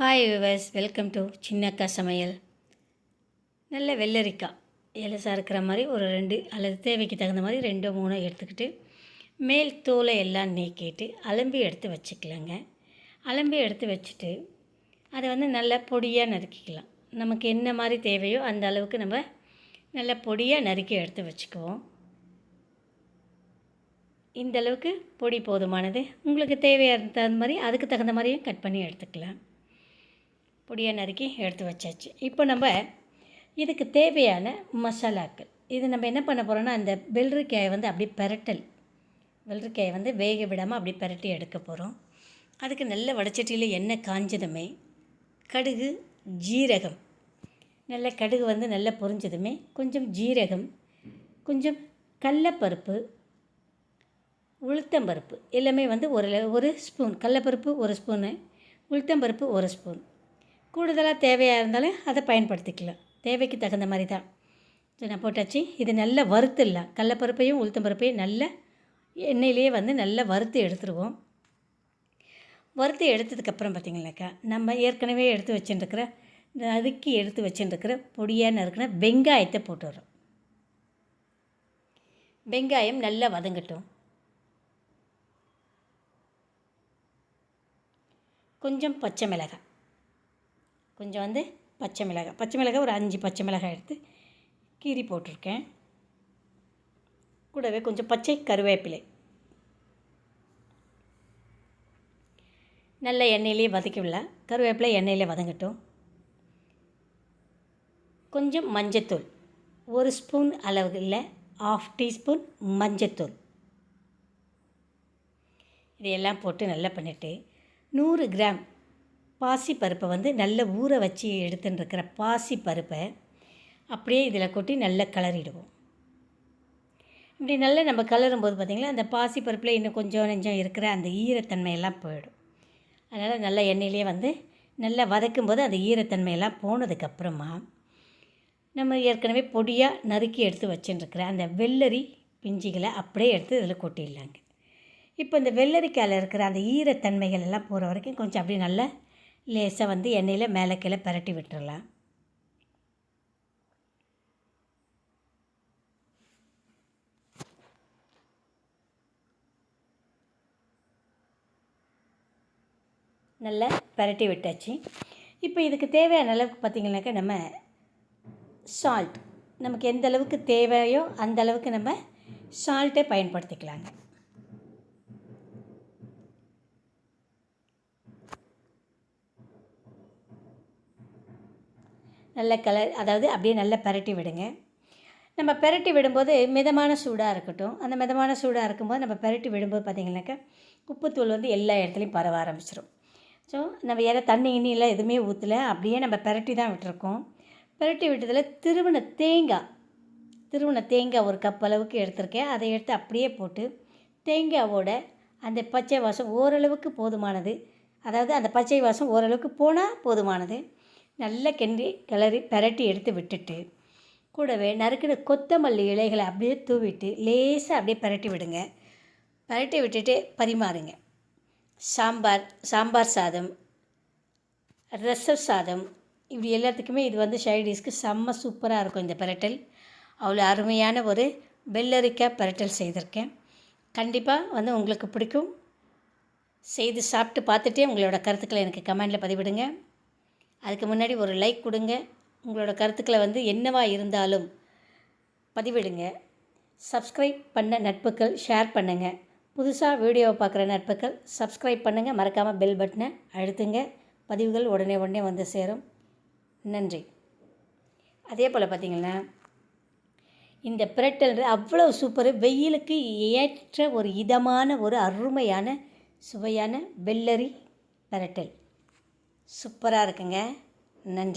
Hi viewers welcome to சின்னக்கா சமையல் நல்ல வெள்ளரிக்காய். எலசாக இருக்கிற மாதிரி ஒரு ரெண்டு அல்லது தேவைக்கு தகுந்த மாதிரி ரெண்டோ மூணோ எடுத்துக்கிட்டு மேல் தோலை எல்லாம் நீக்கிட்டு அலம்பி எடுத்து வச்சுக்கலாங்க. அலம்பி எடுத்து வச்சுட்டு அதை வந்து நல்லா பொடியாக நறுக்கிக்கலாம். நமக்கு என்ன மாதிரி தேவையோ அந்த அளவுக்கு நம்ம நல்லா பொடியாக நறுக்கி எடுத்து வச்சுக்குவோம். இந்த அளவுக்கு பொடி போதுமானது. உங்களுக்கு தேவையான தகுந்த மாதிரி அதுக்கு தகுந்த மாதிரியும் கட் பண்ணி எடுத்துக்கலாம். பொடியை நறுக்கி எடுத்து வச்சாச்சு. இப்போ நம்ம இதுக்கு தேவையான மசாலாக்கள். இது நம்ம என்ன பண்ண போகிறோம்னா அந்த வெள்ளரிக்காயை வந்து அப்படியே பெரட்டல் வெள்ளரிக்காயை வந்து வேக விடாமல் அப்படி பெரட்டி எடுக்க போகிறோம் அதுக்கு நல்ல வடச்சட்டியில் எண்ணெய் காஞ்சதுமே கடுகு ஜீரகம். நல்ல கடுகு வந்து நல்லா பொரிஞ்சதுமே கொஞ்சம் ஜீரகம் கொஞ்சம் கடலப்பருப்பு உளுத்தம்பருப்பு. எல்லாமே வந்து ஒரு ஒரு ஸ்பூன் கடலப்பருப்பு ஒரு ஸ்பூனு உளுத்தம்பருப்பு ஒரு ஸ்பூன். கூடுதலாக தேவையாக இருந்தாலும் அதை பயன்படுத்திக்கலாம். தேவைக்கு தகுந்த மாதிரி தான் நான் போட்டாச்சு. இது நல்லா வறுத்துடலாம் கடலப்பருப்பையும் உளுத்தம்பருப்பையும் நல்லா எண்ணெயிலேயே வந்து நல்லா வறுத்து எடுத்துருவோம். வறுத்து எடுத்ததுக்கப்புறம் பார்த்திங்கனாக்கா நம்ம ஏற்கனவே எடுத்து வச்சுட்டுருக்கிற நறுக்கி எடுத்து வச்சுட்டுருக்கிற பொடியாக நறுக்கிற வெங்காயத்தை போட்டு வரோம் வெங்காயம் நல்லா வதங்கட்டும். கொஞ்சம் பச்சை மிளகாய். கொஞ்சம் வந்து பச்சை மிளகாய் பச்சை மிளகாய் ஒரு அஞ்சு பச்சை மிளகாய் எடுத்து கீரி போட்டிருக்கேன். கூடவே கொஞ்சம் பச்சை கருவேப்பிலை. நல்ல எண்ணெயிலே வதக்கிவிடல கருவேப்பிலை எண்ணெயிலே வதங்கட்டும். கொஞ்சம் மஞ்சத்தூள் ஒரு ஸ்பூன் அளவு இல்லை ஆஃப் டீஸ்பூன் மஞ்சத்தூள். இதையெல்லாம் போட்டு நல்லா பண்ணிவிட்டு நூறு கிராம் பாசி பருப்பை வந்து நல்ல ஊற வச்சு எடுத்துன்னு இருக்கிற பாசி பருப்பை அப்படியே இதில் கொட்டி நல்லா கலரிடுவோம் இப்படி நல்லா நம்ம கலரும் போது பார்த்திங்கன்னா அந்த பாசி பருப்பில் இன்னும் கொஞ்சம் நெஞ்சம் இருக்கிற அந்த ஈரத்தன்மையெல்லாம் போயிடும். அதனால் நல்லா எண்ணெயிலே வந்து நல்லா வதக்கும் போது அந்த ஈரத்தன்மையெல்லாம் போனதுக்கப்புறமா நம்ம ஏற்கனவே பொடியாக நறுக்கி எடுத்து வச்சுட்டுருக்கிற அந்த வெள்ளரி பிஞ்சிகளை அப்படியே எடுத்து இதில் கொட்டிடலாங்க. இப்போ இந்த வெள்ளரிக்காயில் இருக்கிற அந்த ஈரத்தன்மைகள் எல்லாம் போகிற வரைக்கும் கொஞ்சம் அப்படியே நல்லா லேசாக வந்து எண்ணெயில் மேலே கீழே பரட்டி விட்டுறலாம். நல்லா பரட்டி விட்டாச்சு. இப்போ இதுக்கு தேவையான அளவுக்கு பார்த்திங்கனாக்கா நம்ம சால்ட் நமக்கு எந்த அளவுக்கு தேவையோ அந்த அளவுக்கு நம்ம சால்ட்டை பயன்படுத்திக்கலாங்க. நல்ல கலர் அதாவது அப்படியே நல்லா பரட்டி விடுங்க. நம்ம பரட்டி விடும்போது மிதமான சூடாக இருக்கட்டும். அந்த மிதமான சூடாக இருக்கும்போது நம்ம பரட்டி விடும்போது பார்த்திங்கனாக்கா உப்புத்தூள் வந்து எல்லா இடத்துலையும் பரவ ஆரம்பிச்சிடும் ஸோ நம்ம ஏற தண்ணி இன்னிலாம் எதுவுமே ஊற்றலை அப்படியே நம்ம பரட்டி தான் விட்டுருக்கோம். பரட்டி விட்டதில் திருவண தேங்காய் திருவண தேங்காய் ஒரு கப் அளவுக்கு எடுத்திருக்கேன். அதை எடுத்து அப்படியே போட்டு தேங்காவோட அந்த பச்சை வாசம் ஓரளவுக்கு போதுமானது. அதாவது அந்த பச்சை வாசம் ஓரளவுக்கு போனால் போதுமானது. நல்லா கிண்டி கிளறி பரட்டி எடுத்து விட்டுட்டு கூடவே நறுக்கிற கொத்தமல்லி இலைகளை அப்படியே தூவிட்டு லேசாக அப்படியே பரட்டி விடுங்க. பரட்டி விட்டுட்டு பரிமாறுங்க. சாம்பார் சாம்பார் சாதம் ரசம் சாதம் இப்படி எல்லாத்துக்குமே இது வந்து சைடிஷ்க்கு செம்ம சூப்பராக இருக்கும் இந்த பரட்டல். அவ்வளோ அருமையான ஒரு வெள்ளரிக்காய் பெரட்டல் செய்திருக்கேன். கண்டிப்பாக வந்து உங்களுக்கு பிடிக்கும். செய்து சாப்பிட்டு பார்த்துட்டே உங்களோட கருத்துக்களை எனக்கு கமெண்டில் பதிவிடுங்க. அதுக்கு முன்னாடி ஒரு லைக் கொடுங்க. உங்களோட கருத்துக்களை வந்து என்னவா இருந்தாலும் பதிவிடுங்க. சப்ஸ்கிரைப் பண்ண நட்புகள் ஷேர் பண்ணுங்கள் புதுசாக வீடியோவை பார்க்குற நட்புகள் சப்ஸ்கிரைப் பண்ணுங்கள் மறக்காமல் பெல் பட்டனை அழுத்துங்க. பதிவுகள் உடனே உடனே வந்து சேரும். நன்றி. அதே போல் பார்த்திங்கன்னா இந்த பிரட்டல் அவ்வளோ சூப்பர் வெயிலுக்கு ஏற்ற ஒரு இதமான ஒரு அருமையான சுவையான வெள்ளரி பிரட்டல். சூப்பராக இருக்குங்க. நன்றி.